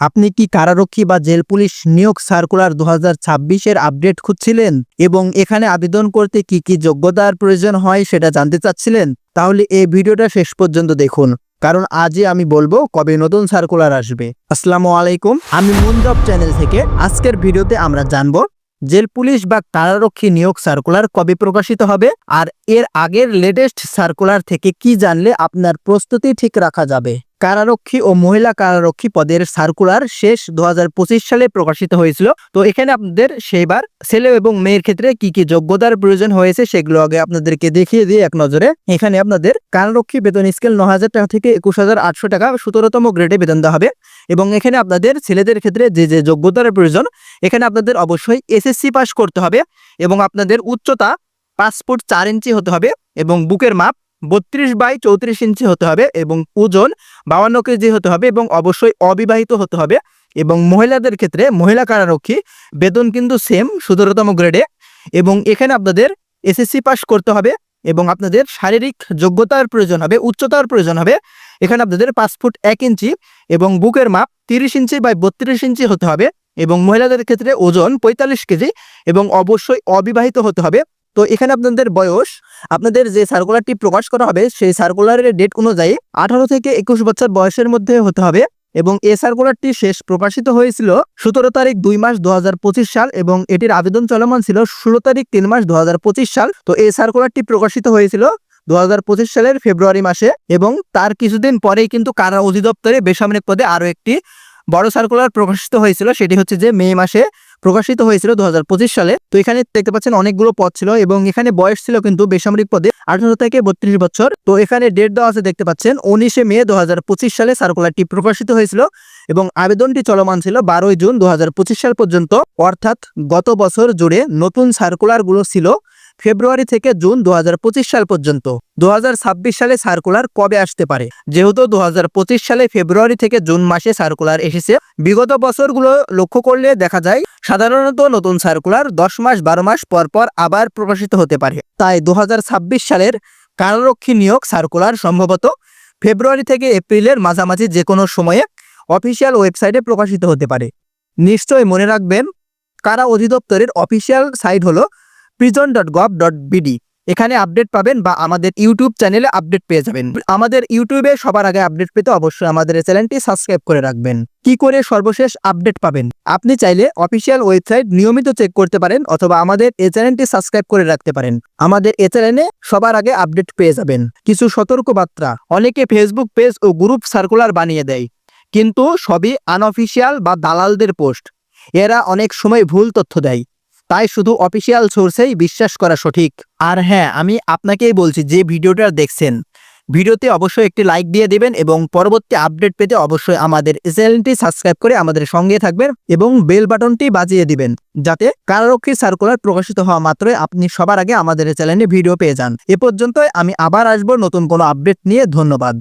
আপনি কি কারারক্ষী বা জেল পুলিশ নিয়োগ সার্কুলার দু এর আপডেট খুঁজছিলেন? এবং এখানে আবেদন করতে কি কি যোগ্যতার প্রয়োজন হয় সেটা জানতে চাচ্ছিলেন? তাহলে এই ভিডিওটা শেষ পর্যন্ত দেখুন, কারণ আজই আমি বলব কবে নতুন সার্কুলার আসবে। আসসালামু আলাইকুম, আমি মুনজব চ্যানেল থেকে আজকের ভিডিওতে আমরা জানব, জেল পুলিশ বা কারারক্ষী নিয়োগ সার্কুলার কবে প্রকাশিত হবে, আর এর আগের লেটেস্ট সার্কুলার থেকে কি জানলে আপনার প্রস্তুতি ঠিক রাখা যাবে। কারারক্ষী ও মহিলা কারারক্ষী পদের সার্কুলার শেষ দু হাজার পঁচিশ সালে প্রকাশিত হয়েছিল। তো এখানে আপনাদের সেইবার ছেলে এবং মেয়ের ক্ষেত্রে কি কি যোগ্যতার প্রয়োজন হয়েছে সেগুলো আগে আপনাদেরকে দেখিয়ে দিই এক নজরে। এখানে আপনাদের কারারক্ষী বেতন স্কেল ন হাজার টাকা থেকে একুশ হাজার আটশো টাকা সতেরোতম গ্রেডে বেতন দেওয়া হবে এবং এখানে আপনাদের ছেলেদের ক্ষেত্রে যে যে যোগ্যতার প্রয়োজন, এখানে আপনাদের অবশ্যই এসএসসি পাস করতে হবে এবং আপনাদের উচ্চতা পাসপোর্ট চার ইঞ্চি হতে হবে এবং বুকের মাপ বত্রিশ বাই চৌত্রিশ ইঞ্চি হতে হবে এবং ওজন বাউান্ন কেজি হতে হবে এবং অবশ্যই অবিবাহিত হতে হবে এবং মহিলাদের ক্ষেত্রে মহিলা কারারক্ষী বেতন কিন্তু সেম সতেরোতম গ্রেডে এবং এখানে আপনাদের এসএসসি পাস করতে হবে এবং আপনাদের শারীরিক যোগ্যতার প্রয়োজন হবে, উচ্চতার প্রয়োজন হবে। এখানে আপনাদের পাঁচ ফুট এক ইঞ্চি এবং বুকের মাপ তিরিশ ইঞ্চি বাই বত্রিশ ইঞ্চি হতে হবে এবং মহিলাদের ক্ষেত্রে ওজন পঁয়তাল্লিশ কেজি এবং অবশ্যই অবিবাহিত হতে হবে। তো এখানে আপনাদের বয়স, আপনাদের যে সার্কুলারটি প্রকাশ করা হবে, সেই সার্কুলারের ডেট অনুযায়ী আঠারো থেকে একুশ বছর বয়সের মধ্যে হতে হবে এবং এ সার্কুলারটি শেষ প্রকাশিত হয়েছিল সতেরো তারিখ দুই মাস দুহাজার পঁচিশ সাল এবং এটির আবেদন চলমান ছিল ষোলো তারিখ তিন মাস দু হাজার পঁচিশ সাল। তো এই সার্কুলারটি প্রকাশিত হয়েছিল দু হাজার পঁচিশ সালের ফেব্রুয়ারি মাসে এবং তার কিছুদিন পরেই কিন্তু কারা অধিদপ্তরে বেসামরিক পদে আরও একটি বড় সার্কুলার প্রকাশিত হয়েছিল, সেটি হচ্ছে যে মে মাসে প্রকাশিত হয়েছিল দুহাজার পঁচিশ সালে। তো এখানে দেখতে পাচ্ছেন অনেকগুলো পদ ছিল এবং এখানে বয়স ছিল কিন্তু বেসামরিক পদে আঠারো থেকে বত্রিশ বছর। তো এখানে ডেট দেওয়া আছে দেখতে পাচ্ছেন উনিশে মে দু হাজার পঁচিশ সালে সার্কুলারটি প্রকাশিত হয়েছিল এবং আবেদনটি চলমান ছিল বারোই জুন দু হাজার পঁচিশ সাল পর্যন্ত। অর্থাৎ গত বছর জুড়ে নতুন সার্কুলারগুলো ছিল ফেব্রুয়ারি থেকে জুন দু হাজার পঁচিশ সাল পর্যন্ত। দু হাজার ছাব্বিশ সালে সার্কুলার কবে আসতে পারে? যেহেতু দু হাজার পঁচিশ সালে ফেব্রুয়ারি থেকে জুন মাসে সার্কুলার এসেছে, বিগত বছরগুলো লক্ষ্য করলে দেখা যায়, সাধারণত নতুন সার্কুলার দশ মাস, বারো মাস পর পর আবার প্রকাশিত হতে পারে। তাই দু হাজার ছাব্বিশ সালের কারারক্ষী নিয়োগ সার্কুলার সম্ভবত ফেব্রুয়ারি থেকে এপ্রিলের মাঝামাঝি যে কোনো সময়ে অফিসিয়াল ওয়েবসাইটে প্রকাশিত হতে পারে। নিশ্চয়ই মনে রাখবেন, কারা অধিদপ্তরের অফিসিয়াল সাইট হলো prison dot gov dot BD এখানে আপডেট পাবেন বা আমাদের ইউটিউব চ্যানেলে আপডেট পেয়ে যাবেন। আমাদের ইউটিউবে সবার আগে আপডেট পেতে অবশ্যই আমাদের চ্যানেলটি সাবস্ক্রাইব করে রাখবেন। কি করে সর্বশেষ আপডেট পাবেন? আপনি চাইলে অফিসিয়াল ওয়েবসাইট নিয়মিত চেক করতে পারেন অথবা আমাদের এই চ্যানেলটি সাবস্ক্রাইব করে রাখতে পারেন। আমাদের এই চ্যানেলে সবার আগে আপডেট পেয়ে যাবেন। কিছু সতর্ক বার্তা অনেকে ফেসবুক পেজ ও গ্রুপ সার্কুলার বানিয়ে দেয়, কিন্তু সবই আনঅফিসিয়াল বা দালালদের পোস্ট এরা অনেক সময় ভুল তথ্য দেয়। তাই শুধু অফিসিয়াল সোর্সেই বিশ্বাস করা সঠিক। আর হ্যাঁ আমি আপনাকেই বলছি যে ভিডিওটা দেখছেন, ভিডিওতে অবশ্যই একটি লাইক দিয়ে দেবেন এবং পরবর্তী আপডেট পেতে অবশ্যই আমাদের চ্যানেলটি সাবস্ক্রাইব করে আমাদের সঙ্গে থাকবেন এবং বেল বাটনটি বাজিয়ে দিবেন, যাতে কারারক্ষী সার্কুলার প্রকাশিত হওয়া মাত্রই আপনি সবার আগে আমাদের চ্যানেলে ভিডিও পেয়ে যান। এ পর্যন্ত আমি আবার আসব নতুন কোনো আপডেট নিয়ে, ধন্যবাদ।